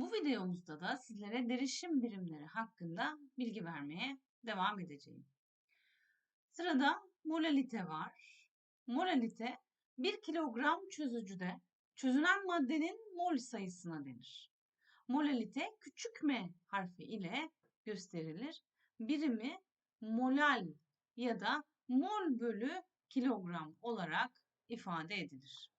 Bu videomuzda da sizlere derişim birimleri hakkında bilgi vermeye devam edeceğim. Sırada molalite var. Molalite 1 kilogram çözücüde çözünen maddenin mol sayısına denir. Molalite küçük m harfi ile gösterilir. Birimi molal ya da mol bölü kilogram olarak ifade edilir.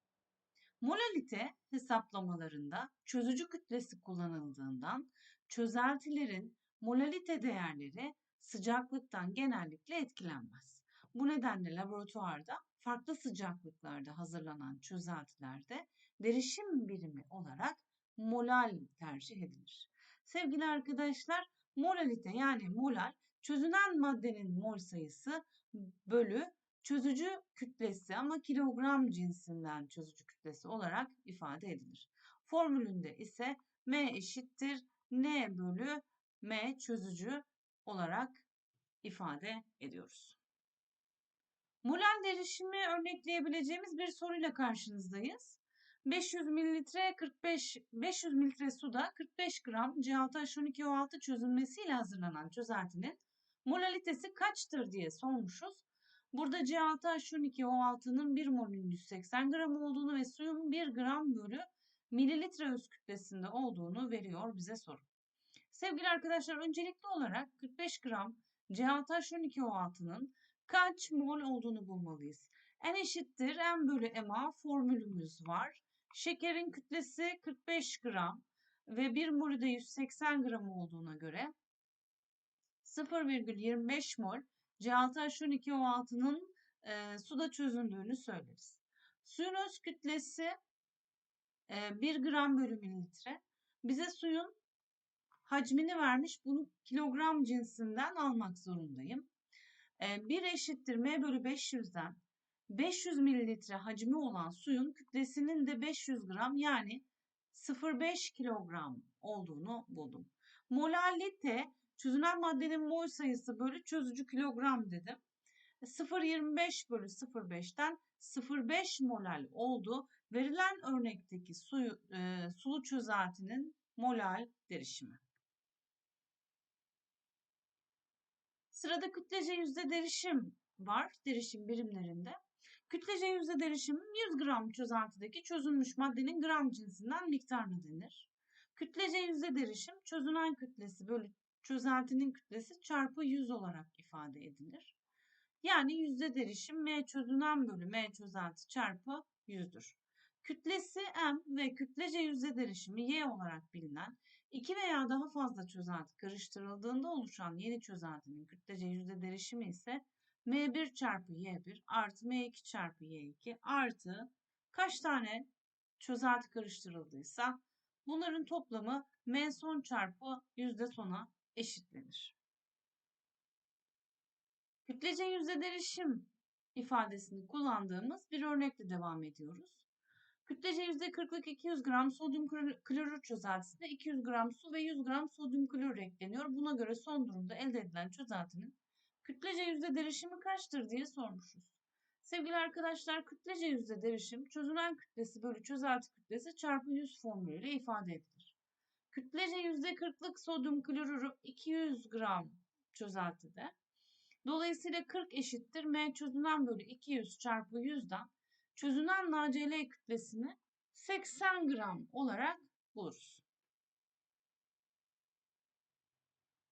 Molalite hesaplamalarında çözücü kütlesi kullanıldığından çözeltilerin molalite değerleri sıcaklıktan genellikle etkilenmez. Bu nedenle laboratuvarda farklı sıcaklıklarda hazırlanan çözeltilerde derişim birimi olarak molal tercih edilir. Sevgili arkadaşlar, molalite yani molal çözünen maddenin mol sayısı bölü çözücü kütlesi ama kilogram cinsinden çözücü kütlesi olarak ifade edilir. Formülünde ise M eşittir N bölü M çözücü olarak ifade ediyoruz. Molal derişimi örnekleyebileceğimiz bir soruyla karşınızdayız. 500 mililitre 45 500 mililitre suda 45 gram C6H12O6 çözülmesiyle hazırlanan çözeltinin molalitesi kaçtır diye sormuşuz. Burada C6H12O6'nın 1 molünün 180 gram olduğunu ve suyun 1 gram bölü mililitre öz kütlesinde olduğunu veriyor bize soru. Sevgili arkadaşlar öncelikli olarak 45 gram C6H12O6'nın kaç mol olduğunu bulmalıyız. N eşittir M bölü MA formülümüz var. Şekerin kütlesi 45 gram ve 1 molü de 180 gram olduğuna göre 0,25 mol C6H12O6'nın e, suda çözündüğünü söyleriz. Suyun öz kütlesi e, 1 gram bölü mililitre. Bize suyun hacmini vermiş. Bunu kilogram cinsinden almak zorundayım. E, 1 eşittir M bölü 500'den 500 mililitre hacmi olan suyun kütlesinin de 500 gram yani 0,5 kilogram olduğunu buldum. Molalite Çözünen maddenin mol sayısı bölü çözücü kilogram dedim. 0,25 bölü 0,5'ten 0,5 molal oldu. Verilen örnekteki suyu, e, sulu çözeltinin molal derişimi. Sırada kütlece yüzde derişim var derişim birimlerinde. Kütlece yüzde derişim 100 gram çözeltideki çözülmüş maddenin gram cinsinden miktarına denir. Kütlece yüzde derişim çözünen kütlesi bölü çözeltinin kütlesi çarpı 100 olarak ifade edilir. Yani yüzde derişim M çözünen bölü M çözelti çarpı 100'dür. Kütlesi M ve kütlece yüzde derişimi Y olarak bilinen iki veya daha fazla çözelti karıştırıldığında oluşan yeni çözeltinin kütlece yüzde derişimi ise M1 çarpı Y1 artı M2 çarpı Y2 artı kaç tane çözelti karıştırıldıysa bunların toplamı M son çarpı yüzde sona eşitlenir. Kütlece yüzde derişim ifadesini kullandığımız bir örnekle devam ediyoruz. Kütlece yüzde 40'lık 200 gram sodyum klorür çözeltisine 200 gram su ve 100 gram sodyum klorür ekleniyor. Buna göre son durumda elde edilen çözeltinin kütlece yüzde derişimi kaçtır diye sormuşuz. Sevgili arkadaşlar kütlece yüzde derişim çözülen kütlesi bölü çözelti kütlesi çarpı 100 formülüyle ifade edilir. Kütlece %40'lık sodyum klorürü 200 gram çözeltide. Dolayısıyla 40 eşittir M çözünen bölü 200 çarpı 100'den çözünen NaCl kütlesini 80 gram olarak buluruz.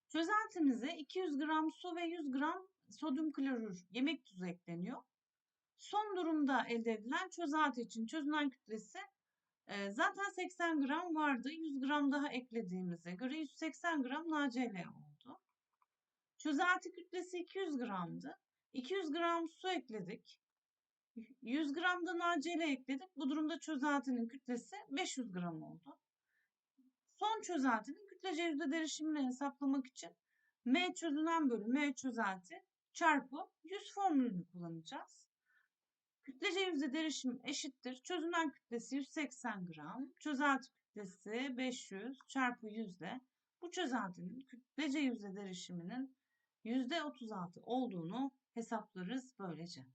Çözeltimize 200 gram su ve 100 gram sodyum klorür yemek tuzu ekleniyor. Son durumda elde edilen çözelti için çözünen kütlesi zaten 80 gram vardı. 100 gram daha eklediğimize göre 180 gram NaCl oldu. Çözelti kütlesi 200 gramdı. 200 gram su ekledik. 100 gram da NaCl ekledik. Bu durumda çözeltinin kütlesi 500 gram oldu. Son çözeltinin kütlece yüzde derişimini hesaplamak için M çözünen bölü M çözelti çarpı 100 formülünü kullanacağız. Kütlece yüzde derişim eşittir. Çözünen kütlesi 180 gram. Çözelti kütlesi 500 çarpı 100 ile bu çözeltinin kütlece yüzde derişiminin yüzde 36 olduğunu hesaplarız böylece.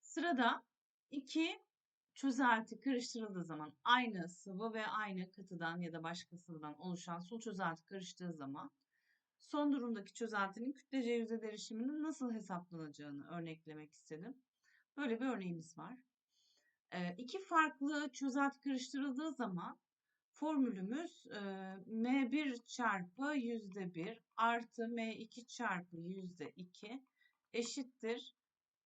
Sırada 2 çözelti karıştırıldığı zaman aynı sıvı ve aynı katıdan ya da başka sıvıdan oluşan sulu çözelti karıştığı zaman son durumdaki çözeltinin kütlece yüzde derişiminin nasıl hesaplanacağını örneklemek istedim. Böyle bir örneğimiz var. E, iki farklı çözelti karıştırıldığı zaman formülümüz e, M1 çarpı yüzde bir artı M2 çarpı yüzde iki eşittir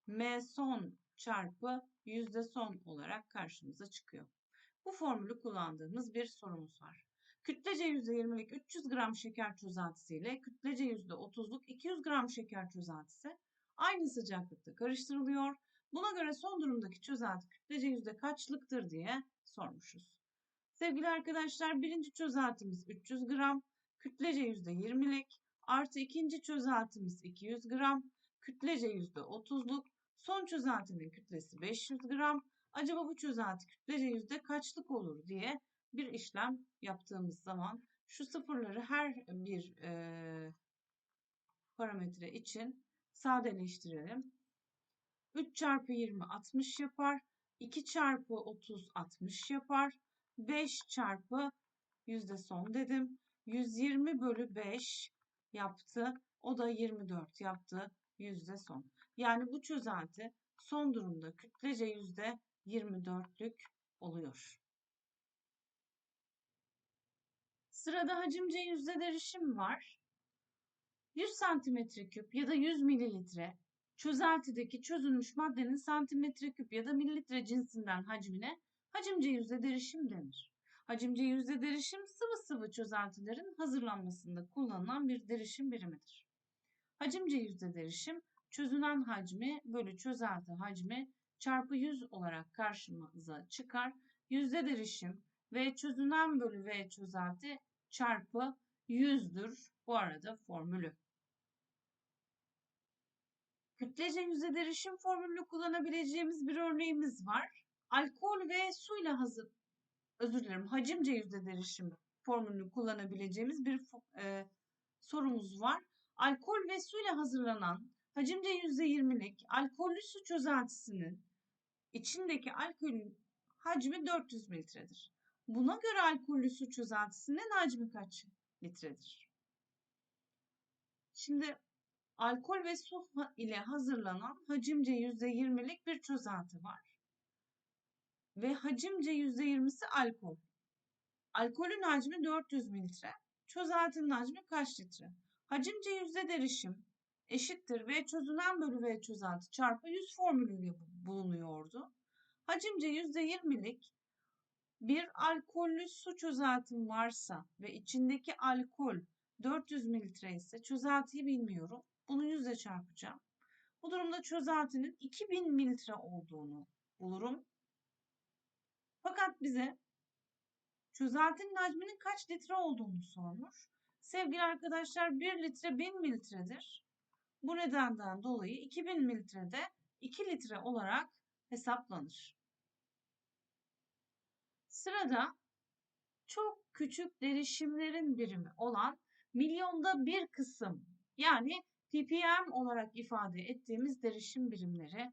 M son çarpı yüzde son olarak karşımıza çıkıyor. Bu formülü kullandığımız bir sorumuz var. Kütlece %20'lik 300 gram şeker çözeltisi ile kütlece %30'luk 200 gram şeker çözeltisi aynı sıcaklıkta karıştırılıyor. Buna göre son durumdaki çözelti kütlece yüzde kaçlıktır diye sormuşuz. Sevgili arkadaşlar birinci çözeltimiz 300 gram, kütlece yüzde 20'lik artı ikinci çözeltimiz 200 gram, kütlece yüzde 30'luk, son çözeltinin kütlesi 500 gram. Acaba bu çözelti kütlece yüzde kaçlık olur diye bir işlem yaptığımız zaman şu sıfırları her bir e, parametre için sadeleştirelim. 3 çarpı 20 60 yapar. 2 çarpı 30 60 yapar. 5 çarpı yüzde son dedim. 120 bölü 5 yaptı. O da 24 yaptı yüzde son. Yani bu çözelti son durumda kütlece yüzde 24'lük oluyor. Sırada hacimce yüzde derişim var. 100 santimetre küp ya da 100 mililitre çözeltideki çözülmüş maddenin santimetre küp ya da mililitre cinsinden hacmine hacimce yüzde derişim denir. Hacimce yüzde derişim sıvı sıvı çözeltilerin hazırlanmasında kullanılan bir derişim birimidir. Hacimce yüzde derişim çözünen hacmi bölü çözelti hacmi çarpı 100 olarak karşımıza çıkar. Yüzde derişim ve çözünen bölü V çözelti çarpı 100'dür bu arada formülü. Kütlece yüzde derişim formülünü kullanabileceğimiz bir örneğimiz var. Alkol ve suyla hazır, özür dilerim, hacimce yüzde derişim formülünü kullanabileceğimiz bir e, sorumuz var. Alkol ve suyla hazırlanan hacimce yüzde yirmilik alkollü su çözeltisinin içindeki alkolün hacmi 400 mililitredir. Buna göre alkollü su çözeltisinin hacmi kaç litredir? Şimdi alkol ve su ile hazırlanan hacimce %20'lik bir çözelti var. Ve hacimce %20'si alkol. Alkolün hacmi 400 mililitre. Çözeltinin hacmi kaç litre? Hacimce yüzde derişim eşittir ve çözünen bölü V çözelti çarpı 100 formülüyle bulunuyordu. Hacimce %20'lik bir alkollü su çözeltim varsa ve içindeki alkol 400 mililitre ise çözeltiyi bilmiyorum. Bunu yüzle çarpacağım. Bu durumda çözeltinin 2000 mililitre olduğunu bulurum. Fakat bize çözeltinin hacminin kaç litre olduğunu sormuş. Sevgili arkadaşlar 1 litre 1000 mililitredir. Bu nedenden dolayı 2000 mililitrede 2 litre olarak hesaplanır. Sırada çok küçük derişimlerin birimi olan milyonda bir kısım yani ppm olarak ifade ettiğimiz derişim birimleri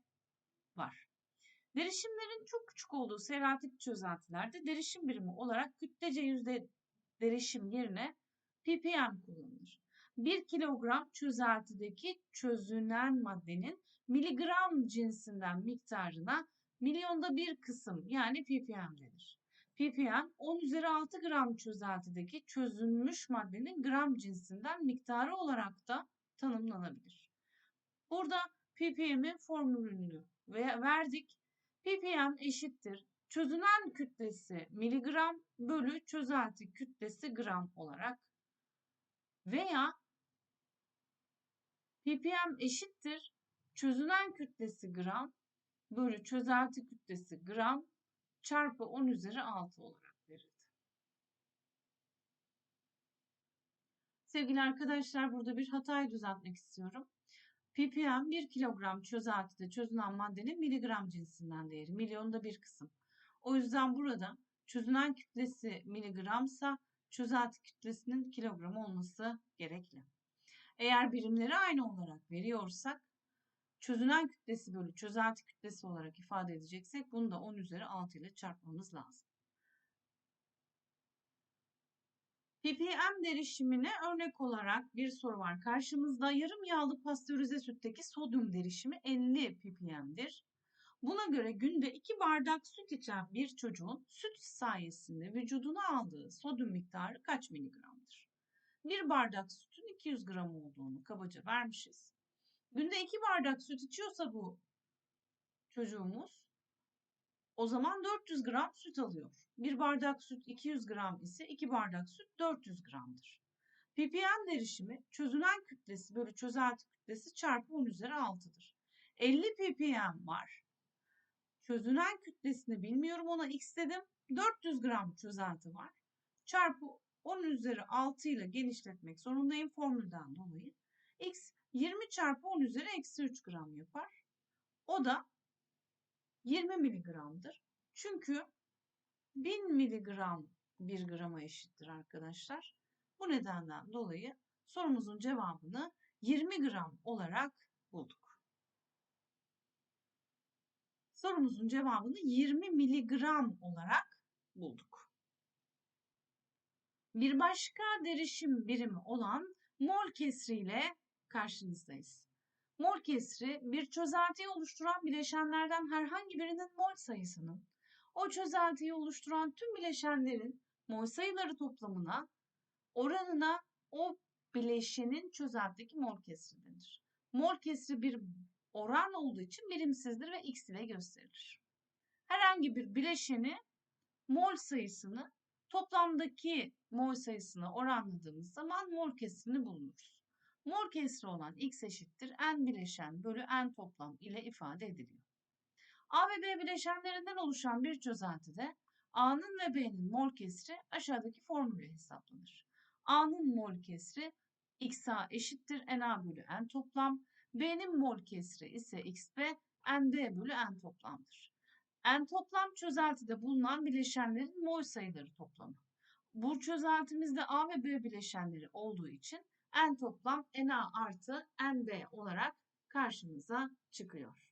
var. Derişimlerin çok küçük olduğu seeratik çözeltilerde derişim birimi olarak kütlece yüzde derişim yerine ppm kullanılır. 1 kilogram çözeltideki çözünen maddenin miligram cinsinden miktarına milyonda bir kısım yani ppm denir ppm 10 üzeri 6 gram çözeltideki çözülmüş maddenin gram cinsinden miktarı olarak da tanımlanabilir. Burada ppm'in formülünü verdik. ppm eşittir çözünen kütlesi miligram bölü çözelti kütlesi gram olarak veya ppm eşittir çözünen kütlesi gram bölü çözelti kütlesi gram çarpı 10 üzeri 6 olarak verildi. Sevgili arkadaşlar burada bir hatayı düzeltmek istiyorum. ppm 1 kilogram çözeltide çözünen maddenin miligram cinsinden değeri. Milyonda bir kısım. O yüzden burada çözünen kütlesi miligramsa çözelti kütlesinin kilogram olması gerekli. Eğer birimleri aynı olarak veriyorsak çözünen kütlesi bölü çözelti kütlesi olarak ifade edeceksek bunu da 10 üzeri 6 ile çarpmamız lazım. ppm derişimine örnek olarak bir soru var karşımızda. Yarım yağlı pastörize sütteki sodyum derişimi 50 ppm'dir. Buna göre günde 2 bardak süt içen bir çocuğun süt sayesinde vücuduna aldığı sodyum miktarı kaç miligramdır? Bir bardak sütün 200 gram olduğunu kabaca vermişiz. Günde 2 bardak süt içiyorsa bu çocuğumuz o zaman 400 gram süt alıyor. Bir bardak süt 200 gram ise 2 bardak süt 400 gramdır. ppm derişimi çözünen kütlesi bölü çözelti kütlesi çarpı 10 üzeri 6'dır. 50 ppm var. Çözünen kütlesini bilmiyorum ona x dedim. 400 gram çözelti var. Çarpı 10 üzeri 6 ile genişletmek zorundayım formülden dolayı. X 20 çarpı 10 üzeri eksi 3 gram yapar. O da 20 miligramdır. Çünkü 1000 miligram 1 grama eşittir arkadaşlar. Bu nedenden dolayı sorumuzun cevabını 20 gram olarak bulduk. Sorumuzun cevabını 20 miligram olarak bulduk. Bir başka derişim birimi olan mol kesriyle karşınızdayız. Mol kesri bir çözeltiyi oluşturan bileşenlerden herhangi birinin mol sayısının o çözeltiyi oluşturan tüm bileşenlerin mol sayıları toplamına oranına o bileşenin çözeltideki mol kesri denir. Mol kesri bir oran olduğu için birimsizdir ve x ile gösterilir. Herhangi bir bileşeni mol sayısını toplamdaki mol sayısına oranladığımız zaman mol kesrini bulunur. Mol kesri olan x eşittir n bileşen bölü n toplam ile ifade ediliyor. A ve B bileşenlerinden oluşan bir çözeltide A'nın ve B'nin mol kesri aşağıdaki formülle hesaplanır. A'nın mol kesri XA eşittir NA bölü N toplam. B'nin mol kesri ise XB NB bölü N toplamdır. N toplam çözeltide bulunan bileşenlerin mol sayıları toplamı. Bu çözeltimizde A ve B bileşenleri olduğu için N toplam Na artı NB olarak karşımıza çıkıyor.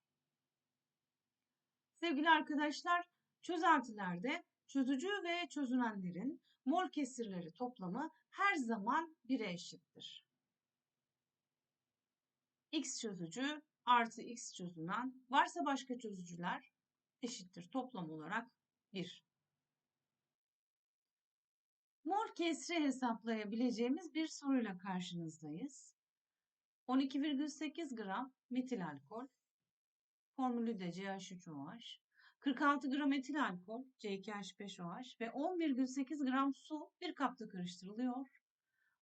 Sevgili arkadaşlar, çözeltilerde çözücü ve çözünenlerin mol kesirleri toplamı her zaman 1'e eşittir. X çözücü artı X çözünen varsa başka çözücüler eşittir toplam olarak 1. Mol kesri hesaplayabileceğimiz bir soruyla karşınızdayız. 12,8 gram metil alkol, formülü de CH3OH, 46 gram etil alkol, C2H5OH ve 10,8 gram su bir kapta karıştırılıyor.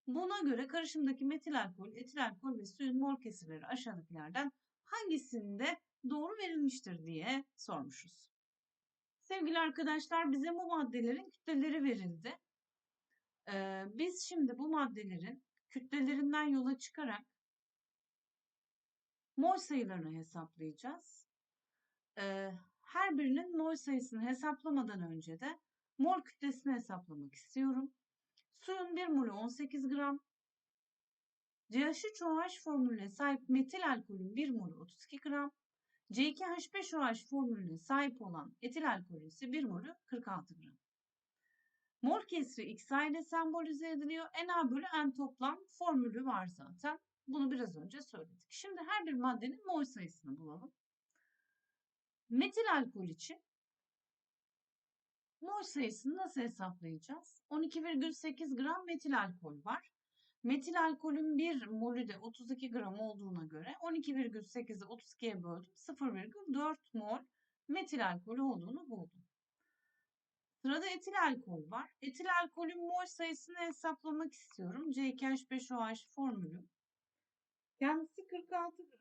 Buna göre karışımdaki metil alkol, etil alkol ve suyun mol kesirleri aşağıdakilerden hangisinde doğru verilmiştir diye sormuşuz. Sevgili arkadaşlar bize bu maddelerin kütleleri verildi. Biz şimdi bu maddelerin kütlelerinden yola çıkarak mol sayılarını hesaplayacağız. Her birinin mol sayısını hesaplamadan önce de mol kütlesini hesaplamak istiyorum. Suyun 1 molü 18 gram. CH3OH formülüne sahip metil alkolün 1 molü 32 gram. C2H5OH formülüne sahip olan etil alkolün ise 1 molü 46 gram. Mol kesri XA ile sembolize ediliyor. Na bölü N toplam formülü var zaten. Bunu biraz önce söyledik. Şimdi her bir maddenin mol sayısını bulalım. Metil alkol için mol sayısını nasıl hesaplayacağız? 12,8 gram metil alkol var. Metil alkolün 1 molü de 32 gram olduğuna göre 12,8'i 32'ye böldüm. 0,4 mol metil alkol olduğunu buldum. Sırada etil alkol var. Etil alkolün mol sayısını hesaplamak istiyorum. C2H5OH formülü. Kendisi 46 gram.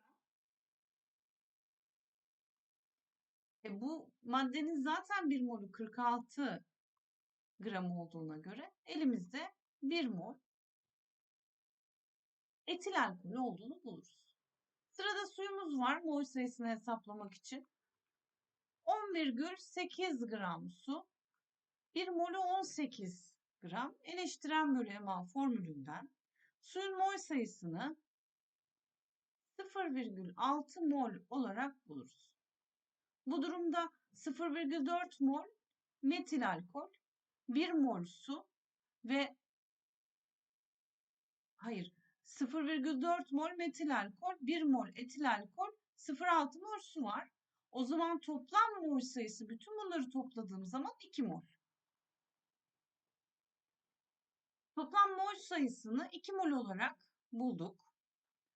E bu maddenin zaten 1 molü 46 gram olduğuna göre elimizde 1 mol etil alkol olduğunu buluruz. Sırada suyumuz var mol sayısını hesaplamak için. 10,8 gram su 1 molü 18 gram eleştiren bölü emal formülünden suyun mol sayısını 0,6 mol olarak buluruz. Bu durumda 0,4 mol metil alkol, 1 mol su ve hayır 0,4 mol metil alkol, 1 mol etil alkol, 0,6 mol su var. O zaman toplam mol sayısı bütün bunları topladığım zaman 2 mol. Toplam mol sayısını 2 mol olarak bulduk.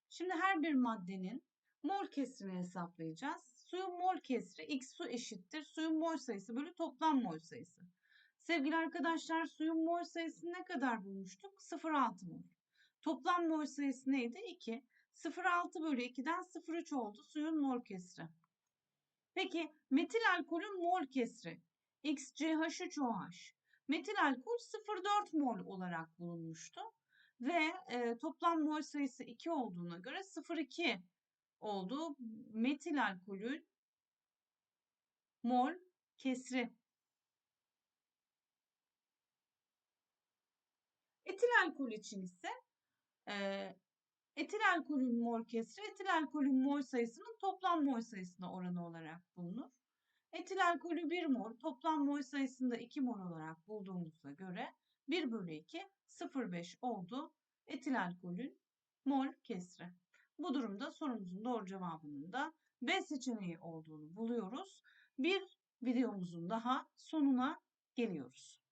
Şimdi her bir maddenin mol kesrini hesaplayacağız. Suyun mol kesri x su eşittir. Suyun mol sayısı bölü toplam mol sayısı. Sevgili arkadaşlar suyun mol sayısını ne kadar bulmuştuk? 0,6 mol. Toplam mol sayısı neydi? 2. 0,6 bölü 2'den 0,3 oldu suyun mol kesri. Peki metil alkolün mol kesri XCH3OH. Metil alkol 0,4 mol olarak bulunmuştu. Ve e, toplam mol sayısı 2 olduğuna göre 0,2 oldu. Metil alkolün mol kesri. Etil alkol için ise e, etil alkolün mol kesri etil alkolün mol sayısının toplam mol sayısına oranı olarak bulunur. Etil alkolü 1 mol, toplam mol sayısında 2 mol olarak bulduğumuza göre 1 bölü 2 0,5 oldu etil alkolün mol kesri. Bu durumda sorumuzun doğru cevabının da B seçeneği olduğunu buluyoruz. Bir videomuzun daha sonuna geliyoruz.